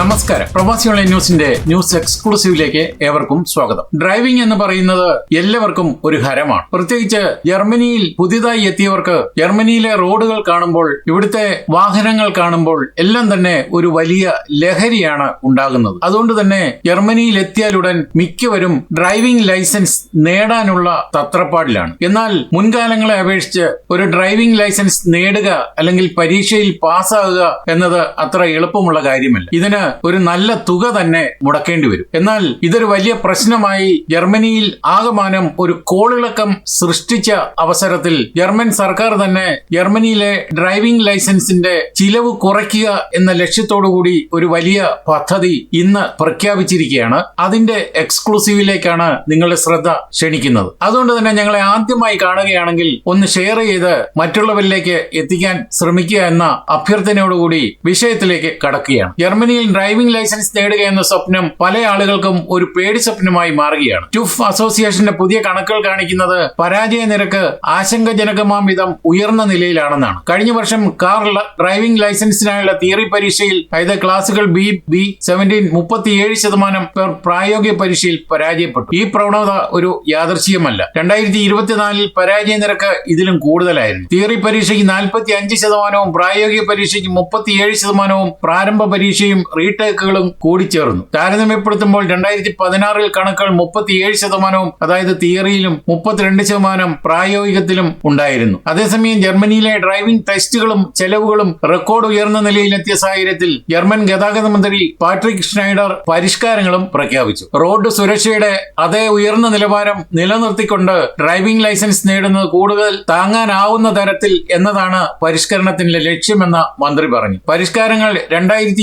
നമസ്കാരം. പ്രവാസി ഓൺലൈൻ ന്യൂസിന്റെ ന്യൂസ് എക്സ്ക്ലൂസീവിലേക്ക് ഏവർക്കും സ്വാഗതം. ഡ്രൈവിംഗ് എന്ന് പറയുന്നത് എല്ലാവർക്കും ഒരു ഹരമാണ്. പ്രത്യേകിച്ച് ജർമ്മനിയിൽ പുതിയതായി എത്തിയവർക്ക് ജർമ്മനിയിലെ റോഡുകൾ കാണുമ്പോൾ ഇവിടുത്തെ വാഹനങ്ങൾ കാണുമ്പോൾ എല്ലാം തന്നെ ഒരു വലിയ ലഹരിയാണ് ഉണ്ടാകുന്നത്. അതുകൊണ്ട് തന്നെ ജർമ്മനിയിൽ എത്തിയാലുടൻ മിക്കവരും ഡ്രൈവിംഗ് ലൈസൻസ് നേടാനുള്ള തത്രപ്പാടിലാണ്. എന്നാൽ മുൻകാലങ്ങളെ അപേക്ഷിച്ച് ഒരു ഡ്രൈവിംഗ് ലൈസൻസ് നേടുക അല്ലെങ്കിൽ പരീക്ഷയിൽ പാസ്സാകുക എന്നത് അത്ര എളുപ്പമുള്ള കാര്യമല്ല. ഇതിന് ഒരു നല്ല തുക തന്നെ മുടക്കേണ്ടി വരും. എന്നാൽ ഇതൊരു വലിയ പ്രശ്നമായി ജർമ്മനിയിൽ ആകമാനം ഒരു കോളിളക്കം സൃഷ്ടിച്ച അവസരത്തിൽ ജർമ്മൻ സർക്കാർ തന്നെ ജർമ്മനിയിലെ ഡ്രൈവിംഗ് ലൈസൻസിന്റെ ചിലവ് കുറയ്ക്കുക എന്ന ലക്ഷ്യത്തോടുകൂടി ഒരു വലിയ പദ്ധതി ഇന്ന് പ്രഖ്യാപിച്ചിരിക്കുകയാണ്. അതിന്റെ എക്സ്ക്ലൂസീവിലേക്കാണ് നിങ്ങളുടെ ശ്രദ്ധ ക്ഷണിക്കുന്നത്. അതുകൊണ്ട് തന്നെ ഞങ്ങളെ ആദ്യമായി കാണുകയാണെങ്കിൽ ഒന്ന് ഷെയർ ചെയ്ത് മറ്റുള്ളവരിലേക്ക് എത്തിക്കാൻ ശ്രമിക്കുക എന്ന അഭ്യർത്ഥനയോടുകൂടി വിഷയത്തിലേക്ക് കടക്കുകയാണ്. ജർമ്മനിയിൽ ഡ്രൈവിംഗ് ലൈസൻസ് നേടുക എന്ന സ്വപ്നം പല ആളുകൾക്കും ഒരു പേടി സ്വപ്നമായി മാറുകയാണ്. ടുഫ് അസോസിയേഷന്റെ പുതിയ കണക്കുകൾ കാണിക്കുന്നത് പരാജയ നിരക്ക് ആശങ്കജനകമാം വിധം ഉയർന്ന നിലയിലാണെന്നാണ്. കഴിഞ്ഞ വർഷം കാർ ഡ്രൈവിംഗ് ലൈസൻസിനായുള്ള തിയറി പരീക്ഷയിൽ അതായത് ക്ലാസുകൾ ബി ബി സെവന്റീൻ മുപ്പത്തിയേഴ് ശതമാനം പേർ പ്രായോഗിക പരീക്ഷയിൽ പരാജയപ്പെട്ടു. ഈ പ്രവണത ഒരു യാദർശീയമല്ല രണ്ടായിരത്തി ഇരുപത്തിനാലിൽ പരാജയ നിരക്ക് ഇതിലും കൂടുതലായിരുന്നു. തിയറി പരീക്ഷയ്ക്ക് നാൽപ്പത്തി അഞ്ച് ശതമാനവും പ്രായോഗിക പരീക്ഷയ്ക്ക് മുപ്പത്തിയേഴ് ശതമാനവും പ്രാരംഭ പരീക്ഷയും റീടേക്കുകളും കൂടിച്ചേർന്നു. താരതമ്യപ്പെടുത്തുമ്പോൾ രണ്ടായിരത്തി പതിനാറിൽ കണക്കുകൾ മുപ്പത്തിയേഴ് ശതമാനവും അതായത് തിയറിയിലും മുപ്പത്തിരണ്ട് ശതമാനം പ്രായോഗികത്തിലും ഉണ്ടായിരുന്നു. അതേസമയം ജർമ്മനിയിലെ ഡ്രൈവിംഗ് ടെസ്റ്റുകളും ചെലവുകളും റെക്കോർഡ് ഉയർന്ന നിലയിലെത്തിയ സാഹചര്യത്തിൽ ജർമ്മൻ ഗതാഗത മന്ത്രി പാട്രിക് ഷ്നൈഡർ പരിഷ്കാരങ്ങളും പ്രഖ്യാപിച്ചു. റോഡ് സുരക്ഷയുടെ അതേ ഉയർന്ന നിലവാരം നിലനിർത്തിക്കൊണ്ട് ഡ്രൈവിംഗ് ലൈസൻസ് നേടുന്നത് കൂടുതൽ താങ്ങാനാവുന്ന തരത്തിൽ എന്നതാണ് പരിഷ്കരണത്തിന്റെ ലക്ഷ്യമെന്ന് മന്ത്രി പറഞ്ഞു. പരിഷ്കാരങ്ങൾ രണ്ടായിരത്തി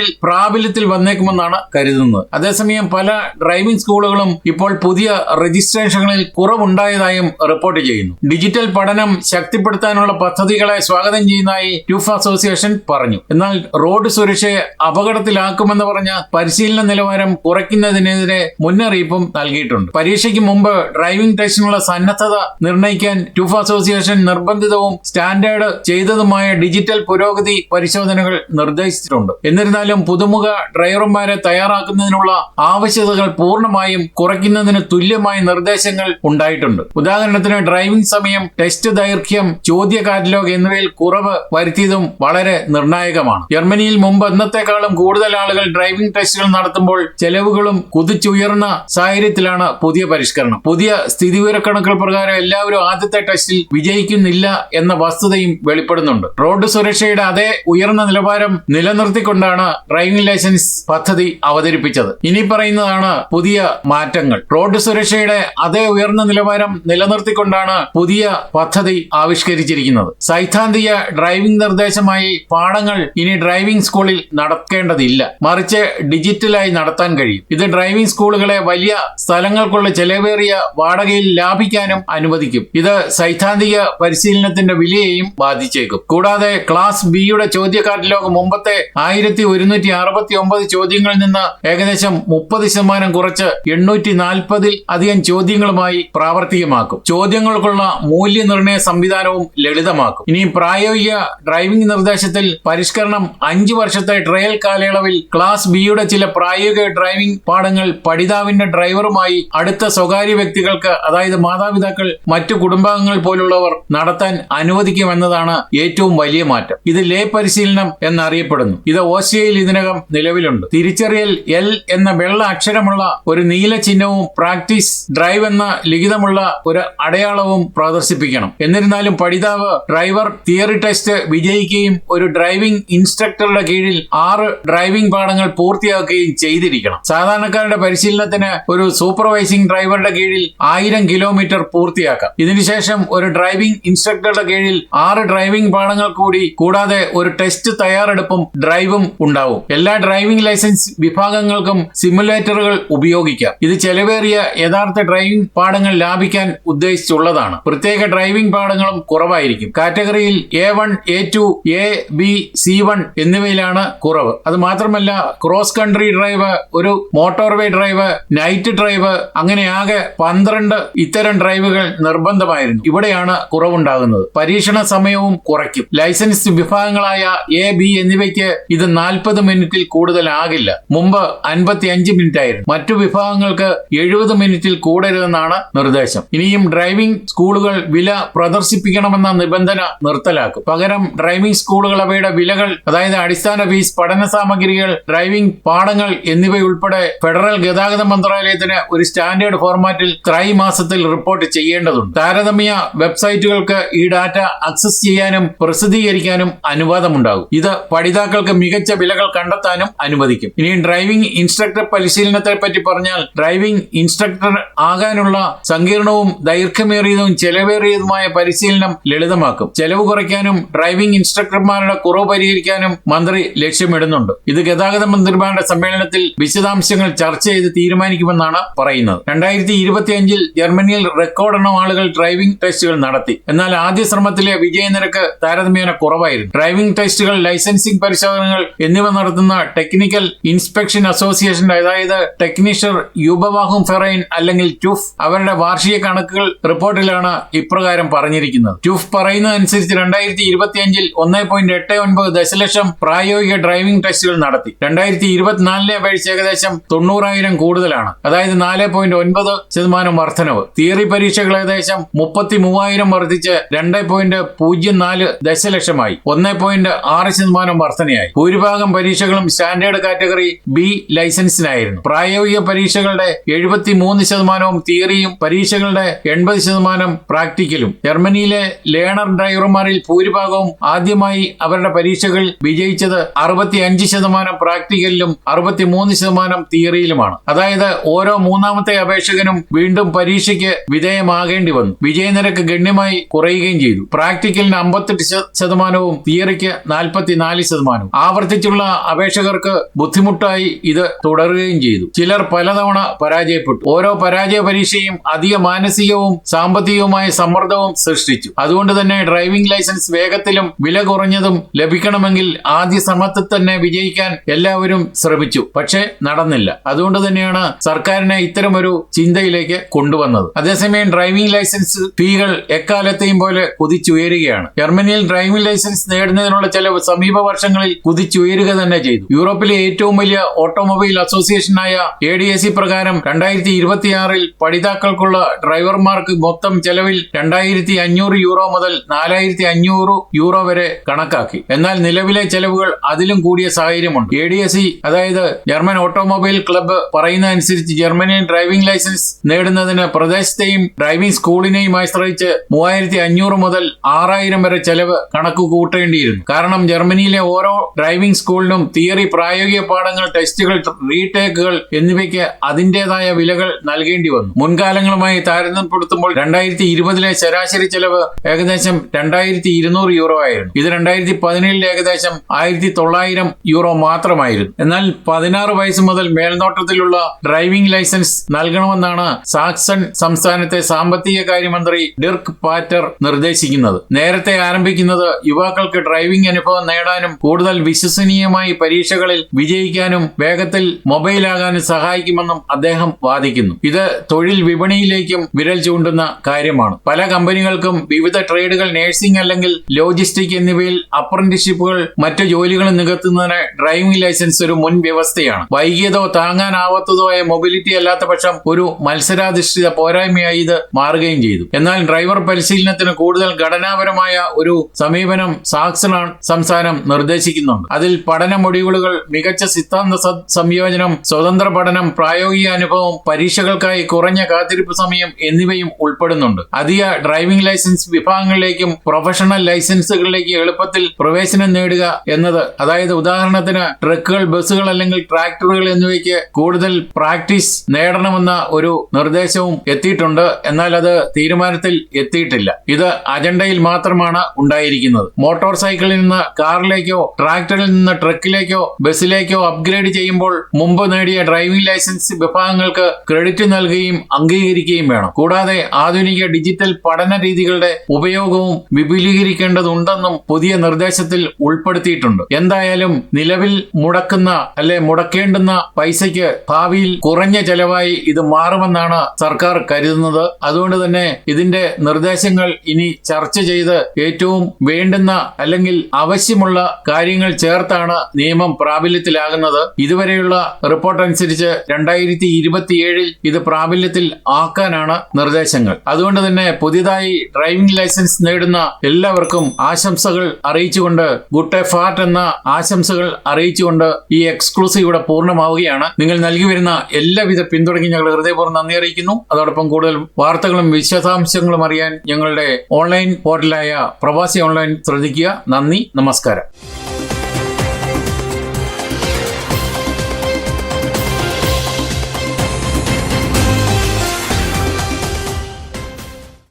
ഇരുപത്തിയേഴിൽ പ്രാബല്യത്തിൽ വന്നേക്കുമെന്നാണ് കരുതുന്നത്. അതേസമയം പല ഡ്രൈവിംഗ് സ്കൂളുകളും ഇപ്പോൾ പുതിയ രജിസ്ട്രേഷനുകളിൽ കുറവുണ്ടായതായും റിപ്പോർട്ട് ചെയ്യുന്നു. ഡിജിറ്റൽ പഠനം ശക്തിപ്പെടുത്താനുള്ള പദ്ധതികളെ സ്വാഗതം ചെയ്യുന്നതായി ട്യൂഫ് അസോസിയേഷൻ പറഞ്ഞു. എന്നാൽ റോഡ് സുരക്ഷയെ അപകടത്തിലാക്കുമെന്ന് പറഞ്ഞ പരിശീലന നിലവാരം കുറയ്ക്കുന്നതിനെതിരെ മുന്നറിയിപ്പും നൽകിയിട്ടുണ്ട്. പരീക്ഷയ്ക്ക് മുമ്പ് ഡ്രൈവിംഗ് ടെസ്റ്റിനുള്ള സന്നദ്ധത നിർണയിക്കാൻ ട്യൂഫ് അസോസിയേഷൻ നിർബന്ധിതവും സ്റ്റാൻഡേർഡ് ചെയ്തതുമായ ഡിജിറ്റൽ പുരോഗതി പരിശോധനകൾ നിർദ്ദേശിച്ചിട്ടുണ്ട്. എന്നിരുന്നാലും പുതുമുഖ ഡ്രൈവർമാരെ തയ്യാറാക്കുന്നതിനുള്ള ആവശ്യതകൾ പൂർണമായും കുറയ്ക്കുന്നതിന് തുല്യമായ നിർദ്ദേശങ്ങൾ ഉണ്ടായിട്ടുണ്ട്. ഉദാഹരണത്തിന് ഡ്രൈവിംഗ് സമയം ടെസ്റ്റ് ദൈർഘ്യം ചോദ്യ കാറ്റലോഗ് എന്നിവയിൽ കുറവ് വരുത്തിയതും വളരെ നിർണായകമാണ്. ജർമ്മനിയിൽ മുമ്പ് എന്നത്തെക്കാളും കൂടുതൽ ആളുകൾ ഡ്രൈവിംഗ് ടെസ്റ്റുകൾ നടത്തുമ്പോൾ ചെലവുകളും കുതിച്ചുയർന്ന സാഹചര്യത്തിലാണ് പുതിയ പരിഷ്കരണം. പുതിയ സ്ഥിതിവിവരക്കണക്കുകൾ പ്രകാരം എല്ലാവരും ആദ്യത്തെ ടെസ്റ്റിൽ വിജയിക്കുന്നില്ല എന്ന വസ്തുതയും വെളിപ്പെടുന്നുണ്ട്. റോഡ് സുരക്ഷയുടെ അതേ ഉയർന്ന നിലവാരം നിലനിർത്തിക്കൊണ്ടാണ് ഡ്രൈവിംഗ് ലൈസൻസ് പദ്ധതി അവതരിപ്പിച്ചത്. ഇനി പറയുന്നതാണ് പുതിയ മാറ്റങ്ങൾ. റോഡ് സുരക്ഷയുടെ അതേ ഉയർന്ന നിലവാരം നിലനിർത്തിക്കൊണ്ടാണ് പുതിയ പദ്ധതി ആവിഷ്കരിച്ചിരിക്കുന്നത്. സൈദ്ധാന്തിക ഡ്രൈവിംഗ് നിർദ്ദേശമായി പാഠങ്ങൾ ഇനി ഡ്രൈവിംഗ് സ്കൂളിൽ നടക്കേണ്ടതില്ല. മറിച്ച് ഡിജിറ്റലായി നടത്താൻ കഴിയും. ഇത് ഡ്രൈവിംഗ് സ്കൂളുകളെ വലിയ സ്ഥലങ്ങൾക്കുള്ള ചെലവേറിയ വാടകയിൽ ലാഭിക്കാനും അനുവദിക്കും. ഇത് സൈദ്ധാന്തിക പരിശീലനത്തിന്റെ വിലയെയും ബാധിച്ചേക്കും. കൂടാതെ ക്ലാസ് ബിയുടെ കാറ്റലോഗ് മുമ്പത്തെ ആയിരത്തി ഒരുന്നൂറ്റി അറുപത്തി ഒമ്പത് ചോദ്യങ്ങളിൽ നിന്ന് ഏകദേശം മുപ്പത് ശതമാനം കുറച്ച് എണ്ണൂറ്റി നാൽപ്പതിൽ അധികം ചോദ്യങ്ങളുമായി പ്രാവർത്തികമാക്കും. ചോദ്യങ്ങൾക്കുള്ള മൂല്യനിർണയ സംവിധാനവും ലളിതമാക്കും. ഇനി പ്രായോഗിക ഡ്രൈവിംഗ് നിർദ്ദേശത്തിൽ പരിഷ്കരണം അഞ്ചു വർഷത്തെ ട്രയൽ കാലയളവിൽ ക്ലാസ് ബിയുടെ ചില പ്രായോഗിക ഡ്രൈവിംഗ് പാഠങ്ങൾ പഠിതാവിന്റെ ഡ്രൈവറുമായി അടുത്ത സ്വകാര്യ വ്യക്തികൾക്ക് അതായത് മാതാപിതാക്കൾ മറ്റു കുടുംബാംഗങ്ങൾ പോലുള്ളവർ നടത്താൻ അനുവദിക്കുമെന്നതാണ് ഏറ്റവും വലിയ മാറ്റം. ഇത് ലേ പരിശീലനം എന്നറിയപ്പെടുന്നു. ഇത് ഓസ്ട്രിയയിൽ ഇതിനകം നിലവിലുണ്ട്. തിരിച്ചറിയൽ എൽ എന്ന വെള്ള അക്ഷരമുള്ള ഒരു നീല ചിഹ്നവും പ്രാക്ടീസ് ഡ്രൈവ് എന്ന ലിഖിതമുള്ള ഒരു അടയാളവും പ്രദർശിപ്പിക്കണം. എന്നിരുന്നാലും പഠിതാവ് ഡ്രൈവർ തിയറി ടെസ്റ്റ് വിജയിക്കുകയും ഒരു ഡ്രൈവിംഗ് ഇൻസ്ട്രക്ടറുടെ കീഴിൽ ആറ് ഡ്രൈവിംഗ് പാഠങ്ങൾ പൂർത്തിയാക്കുകയും ചെയ്തിരിക്കണം. സാധാരണക്കാരുടെ പരിശീലനത്തിന് ഒരു സൂപ്പർവൈസിംഗ് ഡ്രൈവറുടെ കീഴിൽ ആയിരം കിലോമീറ്റർ പൂർത്തിയാക്കാം. ഇതിനുശേഷം ഒരു ഡ്രൈവിംഗ് ഇൻസ്ട്രക്ടറുടെ കീഴിൽ ആറ് ഡ്രൈവിംഗ് പാഠങ്ങൾ കൂടി കൂടാതെ ഒരു ടെസ്റ്റ് തയ്യാറെടുപ്പും ഡ്രൈവും ഉണ്ടാവും. എല്ലാ ഡ്രൈവിംഗ് ലൈസൻസ് വിഭാഗങ്ങൾക്കും സിമുലേറ്ററുകൾ ഉപയോഗിക്കാം. ഇത് ചെലവേറിയ യഥാർത്ഥ ഡ്രൈവിംഗ് പാഠങ്ങൾ ലാഭിക്കാൻ ഉദ്ദേശിച്ചുള്ളതാണ്. പ്രത്യേക ഡ്രൈവിംഗ് പാഠങ്ങളും കുറവായിരിക്കും. കാറ്റഗറിയിൽ A one A two A B C one എന്നിവയിലാണ് കുറവ്. അത് മാത്രമല്ല ക്രോസ് കൺട്രി ഡ്രൈവ് ഒരു മോട്ടോർവേ ഡ്രൈവ് നൈറ്റ് ഡ്രൈവ് അങ്ങനെ ആകെ പന്ത്രണ്ട് ഇത്തരം ഡ്രൈവുകൾ നിർബന്ധമായിരുന്നു. ഇവിടെയാണ് കുറവുണ്ടാകുന്നത്. പരീക്ഷണ സമയവും കുറയ്ക്കും. ലൈസൻസ് വിഭാഗങ്ങളായ എ ബി എന്നിവയ്ക്ക് ഇത് നാൽപ്പത് മിനിറ്റിൽ കൂടുതലാകില്ല. മുമ്പ് അൻപത്തി അഞ്ച് മിനിറ്റ് ആയിരുന്നു മറ്റു വിഭാഗങ്ങൾക്ക് എഴുപത് മിനിറ്റിൽ കൂടരുതെന്നാണ് നിർദ്ദേശം. ഇനിയും ഡ്രൈവിംഗ് സ്കൂളുകൾ വില പ്രദർശിപ്പിക്കണമെന്ന നിബന്ധന നിർത്തലാക്കും. പകരം ഡ്രൈവിംഗ് സ്കൂളുകൾ അവയുടെ വിലകൾ അതായത് അടിസ്ഥാന ഫീസ് പഠന സാമഗ്രികൾ ഡ്രൈവിംഗ് പാഠങ്ങൾ എന്നിവയുൾപ്പെടെ ഫെഡറൽ ഗതാഗത മന്ത്രാലയത്തിന് ഒരു സ്റ്റാൻഡേർഡ് ഫോർമാറ്റിൽ ത്രൈമാസത്തിൽ റിപ്പോർട്ട് ചെയ്യേണ്ടതുണ്ട്. താരതമ്യ വെബ്സൈറ്റുകൾക്ക് ഈ ഡാറ്റ ആക്സസ് ചെയ്യാനും പ്രസിദ്ധീകരിക്കാനും അനുവാദമുണ്ടാകും. ഇത് പഠിതാക്കൾക്ക് മികച്ച വിലകൾ കണ്ടെത്താനും അനുവദിക്കും. ഇനി ഡ്രൈവിംഗ് ഇൻസ്ട്രക്ടർ പരിശീലനത്തെ പറ്റി പറഞ്ഞാൽ ഡ്രൈവിംഗ് ഇൻസ്ട്രക്ടർ ആകാനുള്ള സങ്കീർണവും ദൈർഘ്യമേറിയതും ചെലവേറിയതുമായ പരിശീലനം ലളിതമാക്കും. ചെലവ് കുറയ്ക്കാനും ഡ്രൈവിംഗ് ഇൻസ്ട്രക്ടർമാരുടെ കുറവ് പരിഹരിക്കാനും മന്ത്രി ലക്ഷ്യമിടുന്നുണ്ട്. ഇത് ഗതാഗത മന്ത്രിമാരുടെ സമ്മേളനത്തിൽ വിശദാംശങ്ങൾ ചർച്ച ചെയ്ത് തീരുമാനിക്കുമെന്നാണ് പറയുന്നത്. രണ്ടായിരത്തി ഇരുപത്തിയഞ്ചിൽ ജർമ്മനിയിൽ റെക്കോർഡെണ്ണം ആളുകൾ ഡ്രൈവിംഗ് ടെസ്റ്റുകൾ നടത്തി. എന്നാൽ ആദ്യ ശ്രമത്തിലെ വിജയനിരക്ക് താരതമ്യേന കുറവായിരുന്നു. ഡ്രൈവിംഗ് ടെസ്റ്റുകൾ ലൈസൻസിംഗ് പരിശോധനകൾ എന്നിവ നടത്തുന്ന ടെക്നിക്കൽ ഇൻസ്പെക്ഷൻ അസോസിയേഷന്റെ അതായത് ടെക്നീഷ്യർ യുബവാഹും ഫെറൈൻ അല്ലെങ്കിൽ ടുഫ് അവരുടെ വാർഷിക കണക്കുകൾ റിപ്പോർട്ടിലാണ് ഇപ്രകാരം പറഞ്ഞിരിക്കുന്നത്. ടുഫ് പറയുന്നതനുസരിച്ച് രണ്ടായിരത്തി ഇരുപത്തിയഞ്ചിൽ ഒന്നേ പോയിന്റ് എട്ട് ഒൻപത് ദശലക്ഷം പ്രായോഗിക ഡ്രൈവിംഗ് ടെസ്റ്റുകൾ നടത്തി. രണ്ടായിരത്തി ഇരുപത്തിനാലിനെ അപേക്ഷിച്ച് ഏകദേശം തൊണ്ണൂറായിരം കൂടുതലാണ്. അതായത് നാല് പോയിന്റ് ഒൻപത് ശതമാനം വർധനവ് തിയറി പരീക്ഷകൾ ഏകദേശം മുപ്പത്തി മൂവായിരം വർദ്ധിച്ച് രണ്ട് പോയിന്റ് പൂജ്യം നാല് ദശലക്ഷമായി. ഒന്ന് പോയിന്റ് ആറ് ശതമാനം വർധനയായി ഭൂരിഭാഗം പരീക്ഷകളും സ്റ്റാൻഡേർഡ് കാറ്റഗറി ബി ലൈസൻസിനായിരുന്നു. പ്രായോഗിക പരീക്ഷകളുടെ എഴുപത്തി മൂന്ന് ശതമാനവും തിയറിയും പരീക്ഷകളുടെ എൺപത് ശതമാനം പ്രാക്ടിക്കലും. ജർമ്മനിയിലെ ലേണർ ഡ്രൈവർമാരിൽ ഭൂരിഭാഗവും ആദ്യമായി അവരുടെ പരീക്ഷകൾ വിജയിച്ചത് അറുപത്തി അഞ്ച് ശതമാനം പ്രാക്ടിക്കലിലും അറുപത്തി മൂന്ന് ശതമാനം തിയറിയിലുമാണ്. അതായത് ഓരോ മൂന്നാമത്തെ അപേക്ഷകനും വീണ്ടും പരീക്ഷയ്ക്ക് വിധേയമാകേണ്ടി വന്നു. വിജയനിരക്ക് ഗണ്യമായി കുറയുകയും ചെയ്തു. പ്രാക്ടിക്കലിന് അമ്പത്തെട്ട് ശതമാനവും തിയറിക്ക് നാൽപ്പത്തിനാല് ശതമാനവും. ആവർത്തിച്ചുള്ള അപേക്ഷകർക്ക് ബുദ്ധിമുട്ടായി ഇത് തുടരുകയും ചെയ്തു. ചിലർ പലതവണ പരാജയപ്പെട്ടു. ഓരോ പരാജയ പരീക്ഷയും അധിക മാനസികവും സാമ്പത്തികവുമായ സമ്മർദ്ദവും സൃഷ്ടിച്ചു. അതുകൊണ്ട് തന്നെ ഡ്രൈവിംഗ് ലൈസൻസ് വേഗത്തിലും വില കുറഞ്ഞതും ലഭിക്കണമെങ്കിൽ ആദ്യ ശ്രമത്തിൽ തന്നെ വിജയിക്കാൻ എല്ലാവരും ശ്രമിച്ചു. പക്ഷേ നടന്നില്ല. അതുകൊണ്ട് തന്നെയാണ് സർക്കാരിനെ ഇത്തരമൊരു ചിന്തയിലേക്ക് കൊണ്ടുവന്നത്. അതേസമയം ഡ്രൈവിംഗ് ലൈസൻസ് ഫീകൾ എക്കാലത്തെയും പോലെ കുതിച്ചുയരുകയാണ്. ജർമ്മനിയിൽ ഡ്രൈവിംഗ് ലൈസൻസ് നേടുന്നതിനുള്ള ചില സമീപ വർഷങ്ങളിൽ കുതിച്ചുയരുക തന്നെ ചെയ്തു. യൂറോപ്പിലെ ഏറ്റവും വലിയ ഓട്ടോമൊബൈൽ അസോസിയേഷനായ എ ഡി എ സി പ്രകാരം രണ്ടായിരത്തി ഇരുപത്തിയാറിൽ പഠിതാക്കൾക്കുള്ള ഡ്രൈവർമാർക്ക് മൊത്തം ചെലവിൽ രണ്ടായിരത്തി അഞ്ഞൂറ് യൂറോ മുതൽ നാലായിരത്തി അഞ്ഞൂറ് യൂറോ വരെ കണക്കാക്കി. എന്നാൽ നിലവിലെ ചെലവുകൾ അതിലും കൂടിയ സാഹചര്യമുണ്ട്. എ ഡി എ സി അതായത് ജർമ്മൻ ഓട്ടോമൊബൈൽ ക്ലബ്ബ് പറയുന്ന അനുസരിച്ച് ജർമ്മനിയിൽ ഡ്രൈവിംഗ് ലൈസൻസ് നേടുന്നതിന് പ്രദേശത്തെയും ഡ്രൈവിംഗ് സ്കൂളിനെയും ആശ്രയിച്ച് മൂവായിരത്തി അഞ്ഞൂറ് മുതൽ ആറായിരം വരെ ചെലവ് കണക്ക് കൂട്ടേണ്ടിയിരുന്നു. കാരണം ജർമ്മനിയിലെ ഓരോ ഡ്രൈവിംഗ് സ്കൂളിനും തിയറി പ്രായോഗിക പാഠങ്ങൾ ടെസ്റ്റുകൾ റീടേക്കുകൾ എന്നിവയ്ക്ക് അതിന്റേതായ വിലകൾ നൽകേണ്ടി വന്നു. മുൻകാലങ്ങളുമായി താരതമ്യപ്പെടുത്തുമ്പോൾ രണ്ടായിരത്തി ഇരുപതിലെ ശരാശരി ചെലവ് ഏകദേശം രണ്ടായിരത്തി ഇരുന്നൂറ് യൂറോ ആയിരുന്നു. ഇത് രണ്ടായിരത്തി പതിനേഴിൽ ഏകദേശം ആയിരത്തി തൊള്ളായിരം യൂറോ മാത്രമായിരുന്നു. എന്നാൽ പതിനാറ് വയസ്സ് മുതൽ മേൽനോട്ടത്തിലുള്ള ഡ്രൈവിംഗ് ലൈസൻസ് നൽകണമെന്നാണ് സാക്സൺ സംസ്ഥാനത്തെ സാമ്പത്തിക കാര്യമന്ത്രി ഡിർക്ക് പാറ്റർ നിർദ്ദേശിക്കുന്നത്. നേരത്തെ ആരംഭിക്കുന്നത് യുവാക്കൾക്ക് ഡ്രൈവിംഗ് അനുഭവം നേടാനും കൂടുതൽ വിശ്വസനീയമായി പരീക്ഷകളിൽ വിജയിക്കാനും വേഗത്തിൽ മൊബൈലാകാനും സഹായിക്കുമെന്നും അദ്ദേഹം വാദിക്കുന്നു. ഇത് തൊഴിൽ വിപണിയിലേക്കും വിരൽ ചൂണ്ടുന്ന കാര്യമാണ്. പല കമ്പനികൾക്കും വിവിധ ട്രേഡുകൾ നഴ്സിംഗ് അല്ലെങ്കിൽ ലോജിസ്റ്റിക് എന്നിവയിൽ അപ്രന്റിഷിപ്പുകൾ മറ്റു ജോലികളും നികത്തുന്നതിന് ഡ്രൈവിംഗ് ലൈസൻസ് ഒരു മുൻ വ്യവസ്ഥയാണ്. വൈകിയതോ താങ്ങാനാവാത്തതോ ആയ മൊബിലിറ്റി അല്ലാത്ത പക്ഷം ഒരു മത്സരാധിഷ്ഠിത പോരായ്മയായി ഇത് മാറുകയും ചെയ്തു. എന്നാൽ ഡ്രൈവർ പരിശീലനത്തിന് കൂടുതൽ ഘടനാപരമായ ഒരു സമീപനം സാക്സൺ സംസ്ഥാനം നിർദ്ദേശിക്കുന്നുണ്ട്. അതിൽ പഠന മൊഡ്യൂളുകൾ മികച്ച സിദ്ധാന്ത സംയോജനം സ്വതന്ത്ര പഠനം പ്രായോഗിക അനുഭവം പരീക്ഷകൾക്കായി കുറഞ്ഞ കാത്തിരിപ്പ് സമയം എന്നിവയും ഉൾപ്പെടുന്നുണ്ട്. അധിക ഡ്രൈവിംഗ് ലൈസൻസ് വിഭാഗങ്ങളിലേക്കും പ്രൊഫഷണൽ ലൈസൻസുകളിലേക്ക് എളുപ്പത്തിൽ പ്രവേശനം നേടുക എന്നത് അതായത് ഉദാഹരണത്തിന് ട്രക്കുകൾ ബസ്സുകൾ അല്ലെങ്കിൽ ട്രാക്ടറുകൾ എന്നിവയ്ക്ക് കൂടുതൽ പ്രാക്ടീസ് നേടണമെന്ന ഒരു നിർദ്ദേശവും എത്തിയിട്ടുണ്ട്. എന്നാൽ അത് തീരുമാനത്തിൽ എത്തിയിട്ടില്ല. ഇത് അജണ്ടയിൽ മാത്രമാണ് ഉണ്ടായിരിക്കുന്നത്. മോട്ടോർ സൈക്കിളിൽ നിന്ന് കാറിലേക്കോ ട്രാക്ടറിൽ നിന്ന് ട്രക്കിലേക്കോ ബസ്സിലേക്കോ അപ്ഗ്രേഡ് ചെയ്യുമ്പോൾ മുമ്പ് നേടിയ ഡ്രൈവിംഗ് ലൈസൻസ് വിഭാഗങ്ങൾക്ക് ക്രെഡിറ്റ് നൽകുകയും അംഗീകരിക്കുകയും വേണം. കൂടാതെ ആധുനിക ഡിജിറ്റൽ പഠന രീതികളുടെ ഉപയോഗവും വിപുലീകരിക്കേണ്ടതുണ്ടെന്നും പുതിയ നിർദ്ദേശത്തിൽ ഉൾപ്പെടുത്തിയിട്ടുണ്ട്. എന്തായാലും നിലവിൽ മുടക്കുന്ന അല്ലെ മുടക്കേണ്ടുന്ന പൈസയ്ക്ക് ഭാവിയിൽ കുറഞ്ഞ ചെലവായി ഇത് മാറുമെന്നാണ് സർക്കാർ കരുതുന്നത്. അതുകൊണ്ട് തന്നെ ഇതിന്റെ നിർദ്ദേശങ്ങൾ ഇനി ചർച്ച ചെയ്ത് ഏറ്റവും വേണ്ടുന്ന അല്ലെങ്കിൽ ആവശ്യമുള്ള കാര്യങ്ങൾ ചേർത്താണ് നിയമം പ്രാബല്യത്തിലാകുന്നത് ഇതുവരെയുള്ള റിപ്പോർട്ട് അനുസരിച്ച് രണ്ടായിരത്തി ഇരുപത്തിയേഴിൽ ഇത് പ്രാബല്യത്തിൽ ആക്കാനാണ് നിർദ്ദേശങ്ങൾ. അതുകൊണ്ട് തന്നെ പുതിയതായി ഡ്രൈവിംഗ് ലൈസൻസ് നേടുന്ന എല്ലാവർക്കും ആശംസകൾ അറിയിച്ചുകൊണ്ട് ഗുഡ് എ ഫാർട്ട് എന്ന ആശംസകൾ അറിയിച്ചുകൊണ്ട് ഈ എക്സ്ക്ലൂസീവ് ഇവിടെ പൂർണമാവുകയാണ്. നിങ്ങൾ നൽകി വരുന്ന എല്ലാവിധ പിന്തുണയ്ക്കും ഞങ്ങൾ ഹൃദയപൂർവം നന്ദി അറിയിക്കുന്നു. അതോടൊപ്പം കൂടുതൽ വാർത്തകളും വിശദാംശങ്ങളും അറിയാൻ ഞങ്ങളുടെ ഓൺലൈൻ പോർട്ടലായ പ്രവാസി ഓൺലൈൻ ശ്രദ്ധിക്കുക. നന്ദി നമസ്കാരം.